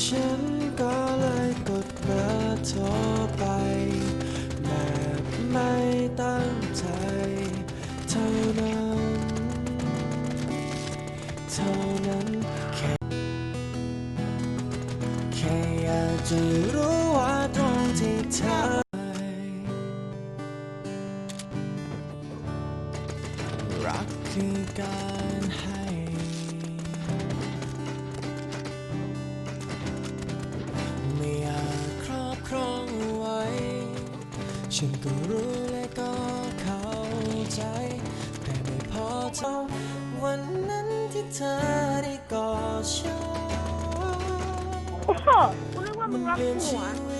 ฉันก็เลยกดเบอร์โทรไปแบบไม่ตั้งใจเท่านั้นเท่านั้นแค่แค่อยากจะรู้ว่าตรงที่เธอรักคือการให้ ฉันก็รู้และก็เข้าใจ แต่ไม่พอเท่าวันนั้นที่เธอได้กอดฉันโอ้โหกูนึกว่ามึงรักเปลี่ยนหัชีว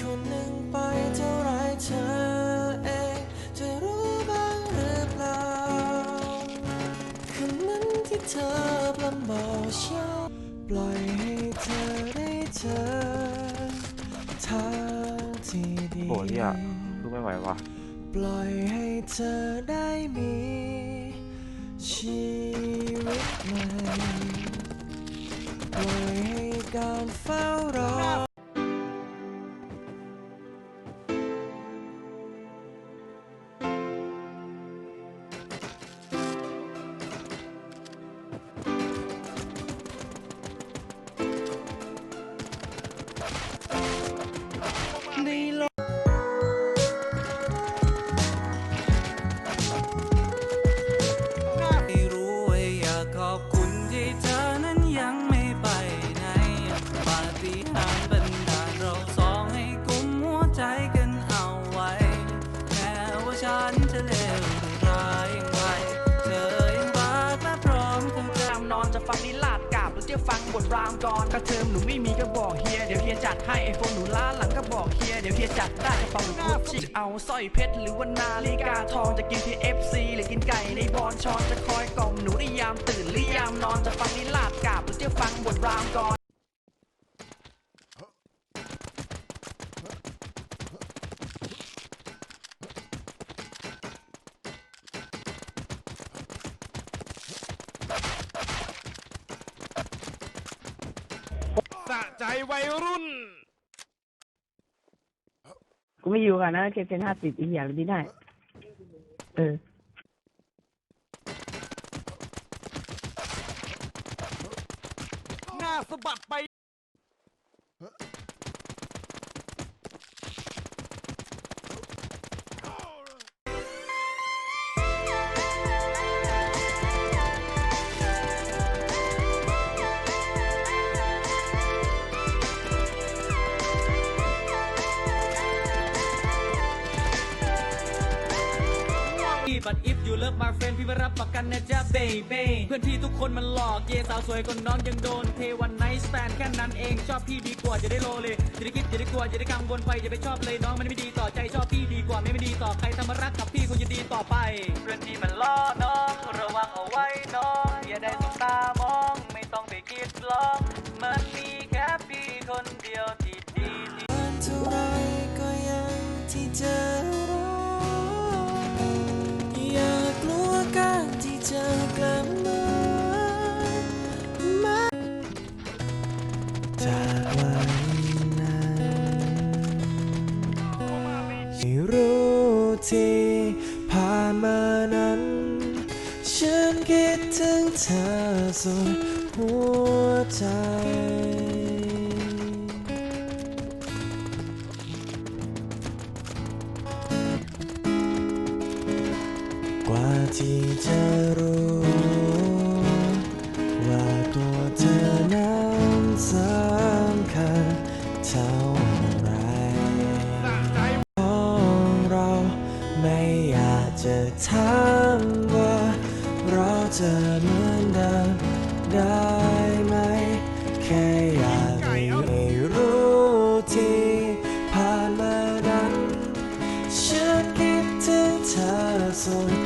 คนหนึ่งไปเท่าไรเธอเองจะรู้บ้างหรือเปล่าคืนนั้นที่เธอปลำบอกฉันปล่อยให้เธอได้เจอทางที่ดี โหเนี่ยลูกไม่ไหวว่ะปล่อยให้เธอได้มีชีวิตใหม่ปล่อยให้การเฝ้ารอ นจะเลวหรือร้ายอย่างไรเธอยังรักและพร้อมทั้งามนอนจะฟังนิลาดกาบหรือจะฟังบทรามกรก็เทอมหนูไม่มีก็บอกเฮียเดี๋ยวเฮียจัดให้ไอโฟนหนูล้าหลังก็บอกเฮียเดี๋ยวเฮียจัดได้กระเป๋าหนูกุชชี่เอาสร้อยเพชรหรือว่านาฬิกาทองจะกินที่ FC หรือกินไก่ในบอนชอนจะคอยกล่อมหนูในยามตื่นหรือยามนอนจะฟังนิลาดกาบหรือจะฟังบทรามกร สะใจวัยรุ่น กูไม่อยู่กันนะเคเซนห้าสิบอีกอย่างนี้ได้ เออ หน้าสะบัดไป บัตอิฟอยู่เลิฟมาเฟนพี่มารับประกันนะจ๊ะเบเบ้เพื่อนพี่ทุกคนมันหลอกเยสาวสวยกว่าน้องยังโดนเทวันไนท์สแตนแค่นั้นเองชอบพี่ดีกว่าจะได้โลเลยจะได้คิดจะได้กลัวจะได้กังวลไปจะไปชอบเลยน้องมันไม่ดีต่อใจชอบพี่ดีกว่าไม่ไม่ดีต่อใครทำมารักกับพี่คงจะดีต่อไปเพื่อนพี่มัน จากวันนั้นไม่รู้ที่ผ่านมานั้น ฉันคิดถึงเธอสุดหัวใจ กว่าที่จะรู้ เท่าไรของเราไม่อยากจะถามว่าเราจะเหมือนเดิมได้ไหม แค่อยากให้รู้ที่ผ่านมานั้นฉันคิดถึงเธอสุด